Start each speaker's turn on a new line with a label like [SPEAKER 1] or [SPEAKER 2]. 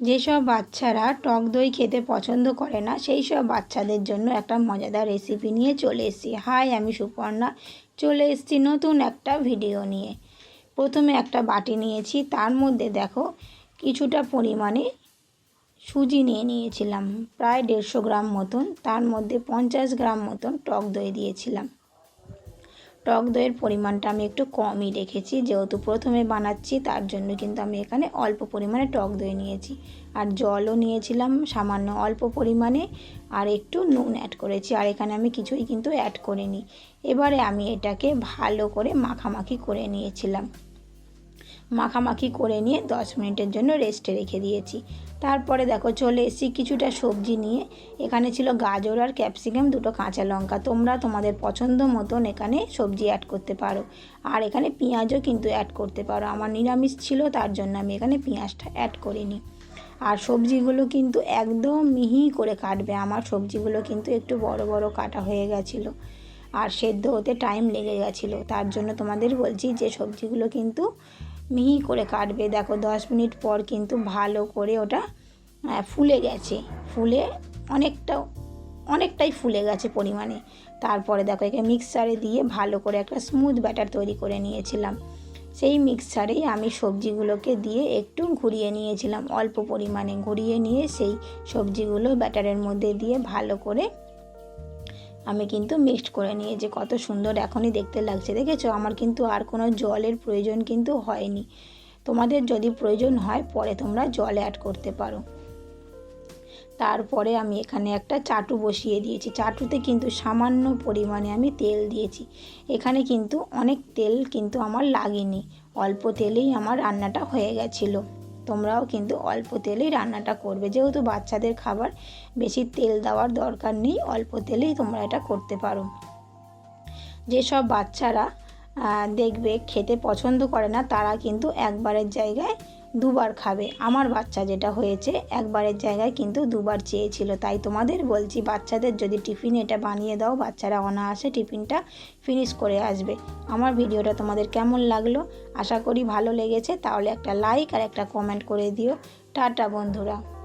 [SPEAKER 1] যেসব বাচ্চারা টক দই খেতে পছন্দ করে না সেই সব বাচ্চাদের জন্য একটা মজাদার রেসিপি নিয়ে চলে এসেছি। হাই আমি সুপর্ণা। চলে এসেছি নতুন একটা ভিডিও নিয়ে। প্রথমে একটা বাটি নিয়েছি, তার মধ্যে দেখো কিছুটা পরিমাণে সুজি নিয়ে নিয়েছিলাম, প্রায় দেড়শো গ্রাম মতন, তার মধ্যে পঞ্চাশ গ্রাম মতন টক দই দিয়েছিলাম। টক দইয়ের পরিমাণটা আমি একটু কমই রেখেছি। যেহেতু প্রথমে বানাচ্ছি, তার জন্য কিন্তু আমি এখানে অল্প পরিমাণে টক দই নিয়েছি। আর জলও নিয়েছিলাম সামান্য অল্প পরিমাণে, আর একটু নুন অ্যাড করেছি। আর এখানে আমি কিছুই কিন্তু অ্যাড করিনি। এবারে আমি এটাকে ভালো করে মাখামাখি করে নিয়েছিলাম। মাখামাখি করে নিয়ে দশ মিনিটের জন্য রেস্টে রেখে দিয়েছি। তারপরে দেখো চলে এসেছি কিছুটা সবজি নিয়ে। এখানে ছিল গাজর আর ক্যাপসিকাম দুটো কাঁচা লঙ্কা। তোমরা তোমাদের পছন্দ মতন এখানে সবজি অ্যাড করতে পারো। আর এখানে পেঁয়াজও কিন্তু অ্যাড করতে পারো। আমার নিরামিষ ছিল, তার জন্য আমি এখানে পেঁয়াজটা অ্যাড করিনি। আর সবজিগুলো কিন্তু একদম মিহি করে কাটবে। আমার সবজিগুলো কিন্তু একটু বড় বড় কাটা হয়ে গেছিল। আর সেদ্ধ হতে টাইম লেগে গেছিল। তার জন্য তোমাদের বলছি যে সবজিগুলো কিন্তু মিহি করে কাটবে। দেখো, দশ মিনিট পর কিন্তু ভালো করে ওটা ফুলে গেছে। ফুলে অনেকটা, অনেকটাই ফুলে গেছে পরিমাণে। তারপরে দেখো, একে মিক্সারে দিয়ে ভালো করে একটা স্মুথ ব্যাটার তৈরি করে নিয়েছিলাম। সেই মিক্সারেই আমি সবজিগুলোকে দিয়ে একটু ঘুরিয়ে নিয়েছিলাম। অল্প পরিমাণে ঘুরিয়ে নিয়ে সেই সবজিগুলো ব্যাটারের মধ্যে দিয়ে ভালো করে আমি কিন্তু মিক্সড করে নিয়ে যে কত সুন্দর এখনই দেখতে লাগছে। দেখেছ? আমার কিন্তু আর কোনো জলের প্রয়োজন কিন্তু হয়নি। তোমাদের যদি প্রয়োজন হয়, পরে তোমরা জল অ্যাড করতে পারো। তারপরে আমি এখানে একটা চাটু বসিয়ে দিয়েছি। চাটুতে কিন্তু সামান্য পরিমাণে আমি তেল দিয়েছি। এখানে কিন্তু অনেক তেল কিন্তু আমার লাগেনি। অল্প তেলেই আমার রান্নাটা হয়ে গেছিল। তোমরাও কিন্তু অল্প তেলেই রান্নাটা করবে। যেহেতু বাচ্চাদের খাবার, বেশি তেল দেওয়ার দরকার নেই, অল্প তেলেই তোমরা এটা করতে পারো। যেসব বাচ্চারা দেখবে, খেতে পছন্দ করে না, তারা কিন্তু একবারের জায়গায় দুবার খাবে। আমার বাচ্চা যেটা হয়েছে, একবারের জায়গায় কিন্তু দুবার চেয়েছিল। তাই তোমাদের বলছি, বাচ্চাদের যদি টিফিন এটা বানিয়ে দাও, বাচ্চারা অনায়াসে টিফিনটা ফিনিশ করে আসবে। আমার ভিডিওটা তোমাদের কেমন লাগল? আশা করি ভালো লেগেছে। তাহলে একটা লাইক আর একটা কমেন্ট করে দিও। টাটা বন্ধুরা।